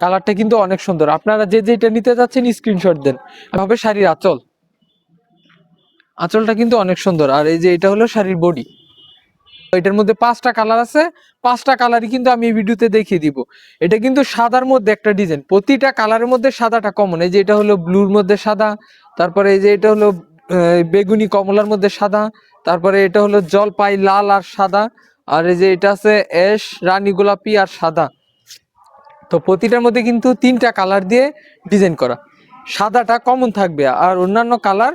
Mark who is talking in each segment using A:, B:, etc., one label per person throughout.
A: কালারটা কিন্তু অনেক সুন্দর। আপনারা যে যেটা নিতে যাচ্ছেন স্ক্রিনশট দেন। হবে শাড়ির আঁচল। আঁচলটা কিন্তু অনেক সুন্দর। আর এই যে এটা হলো শাড়ির বডি। এটার মধ্যে পাঁচটা কালার আছে। পাঁচটা কালারই কিন্তু আমি ভিডিওতে দেখিয়ে দিব। এটা কিন্তু সাদার মধ্যে একটা ডিজাইন। প্রতিটা কালারের মধ্যে সাদাটা কমন এই যে এটা হলো ব্লুর মধ্যে সাদা। তারপরে এই যে এটা হলো বেগুনি কমলার মধ্যে সাদা। তারপরে এটা হলো জলপাই লাল আর সাদা। আর এই যে এটা আছে অ্যাশ, রানী গোলাপি আর সাদা। তো প্রতিটার মধ্যে কিন্তু তিনটা কালার দিয়ে ডিজাইন করা। সাদাটা কমন থাকবে আর অন্যান্য কালার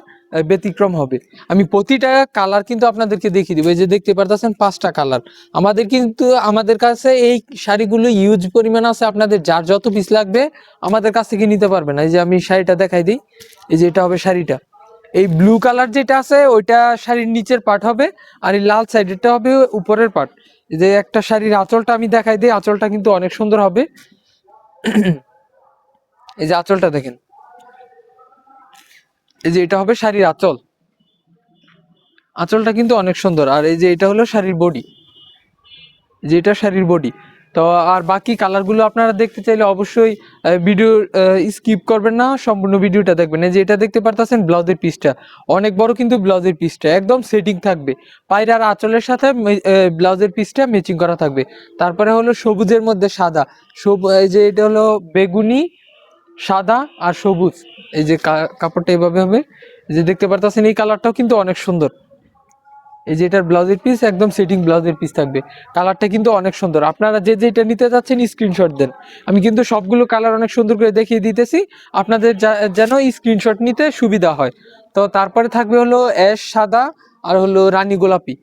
A: ব্যতিক্রম হবে। আমি প্রতিটা কালার কিন্তু আপনাদেরকে দেখিয়ে দিব। এই যে দেখতে পারতেছেন পাঁচটা কালার আমাদের কিন্তু, আমাদের কাছে এই শাড়িগুলো ইউজ পরিমাণ আছে। আপনাদের যার যত পিস লাগবে, আমাদের কাছ থেকে নিতে পারবেন। এই যে আমি শাড়িটা দেখাই দিই। এই যে এটা হবে শাড়িটা। এই ব্লু কালার যেটা আছে, ওইটা শাড়ির নিচের পার্ট হবে আর এই লাল সাইডেরটা হবে উপরের পার্ট যে একটা শাড়ির আঁচলটা আমি দেখাই দিই। আঁচলটা কিন্তু অনেক সুন্দর হবে। এই যে আঁচলটা দেখেন। এই যে এটা হবে শাড়ির আঁচল। আঁচলটা কিন্তু অনেক সুন্দর। আর এই যে এটা হলো শাড়ির বডি। যে এটা শাড়ির বডি। তো আর বাকি কালারগুলো আপনারা দেখতে চাইলে অবশ্যই ভিডিও স্কিপ করবেন না, সম্পূর্ণ ভিডিওটা দেখবেন। এই যে এটা দেখতে পারতেছেন ব্লাউজের পিসটা অনেক বড় কিন্তু ব্লাউজের পিসটা একদম সেটিং থাকবে। পায়রার আঁচলের সাথে ব্লাউজের পিসটা ম্যাচিং করা থাকবে। তারপরে হলো সবুজের মধ্যে সাদা। সবু, এই যে এটা হলো বেগুনি, সাদা আর সবুজ। এই যে কাপড়টা এভাবে হবে। যে দেখতে পারতেছেন এই কালারটাও কিন্তু অনেক সুন্দর। এই যে এটার ব্লাউজের পিস একদম সেটিং ব্লাউজের পিস থাকবে। কালারটা কিন্তু অনেক সুন্দর। আপনারা যে যেটা নিতে যাচ্ছেন স্ক্রিনশট দেন। আমি কিন্তু সবগুলো কালার অনেক সুন্দর করে দেখিয়ে দিতেছি। আপনাদের যেন স্ক্রিনশট নিতে সুবিধা হয়। তো তারপরে থাকবে হলো অ্যাশ সাদা, আর হলো রানী গোলাপি।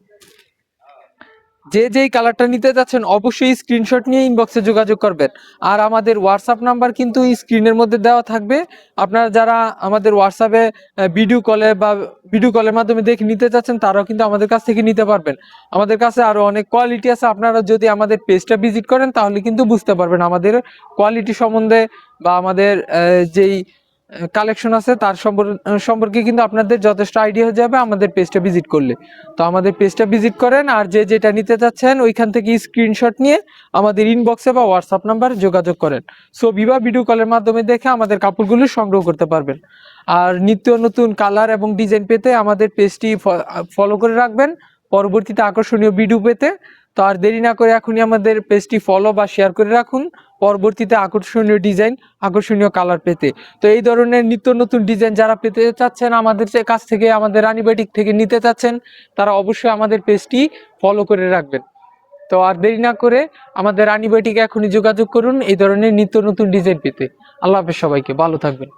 A: যে যেই কালারটা নিতে যাচ্ছেন, অবশ্যই স্ক্রিনশট নিয়ে ইনবক্সে যোগাযোগ করবেন। আর আমাদের হোয়াটসঅ্যাপ নাম্বার কিন্তু স্ক্রিনের মধ্যে দেওয়া থাকবে। আপনারা যারা আমাদের হোয়াটসঅ্যাপে ভিডিও কলে বা ভিডিও কলের মাধ্যমে দেখে নিতে চাচ্ছেন তারাও কিন্তু আমাদের কাছ থেকে নিতে পারবেন। আমাদের কাছে আরও অনেক কোয়ালিটি আছে। আপনারা যদি আমাদের পেজটা ভিজিট করেন, তাহলে কিন্তু বুঝতে পারবেন আমাদের কোয়ালিটি সম্বন্ধে বা আমাদের যেই কালেকশন আছে, তার সম্পর- সম্পর্কে কিন্তু আপনাদের যথেষ্ট আইডিয়া হয়ে যাবে আমাদের পেজটা ভিজিট করলে। তো আমাদের পেজটা ভিজিট করেন আর যে যেটা নিতে চাচ্ছেন, ওইখান থেকে স্ক্রিনশট নিয়ে আমাদের ইনবক্সে বা হোয়াটসঅ্যাপ নাম্বারে যোগাযোগ করেন। সো বা ভিডিও কলের মাধ্যমে দেখে আমাদের কাপড়গুলো সংগ্রহ করতে পারবেন। আর নিত্য নতুন কালার এবং ডিজাইন পেতে আমাদের পেজটি ফলো করে রাখবেন। পরবর্তীতে আকর্ষণীয় ভিডিও পেতে তো আর দেরি না করে এখনই আমাদের পেজটি ফলো বা শেয়ার করে রাখুন। পরবর্তীতে আকর্ষণীয় ডিজাইন আকর্ষণীয় কালার পেতে। তো এই ধরনের নিত্য নতুন ডিজাইন যারা পেতে চাচ্ছেন আমাদের কাছ থেকে, আমাদের রানীবাটিক থেকে নিতে চাচ্ছেন, তারা অবশ্যই আমাদের পেজটি ফলো করে রাখবেন। তো আর দেরি না করে আমাদের রানীবাটিকে এখনই যোগাযোগ করুন এই ধরনের নিত্য নতুন ডিজাইন পেতে। আল্লাহ হাফেজ সবাইকে, ভালো থাকবেন।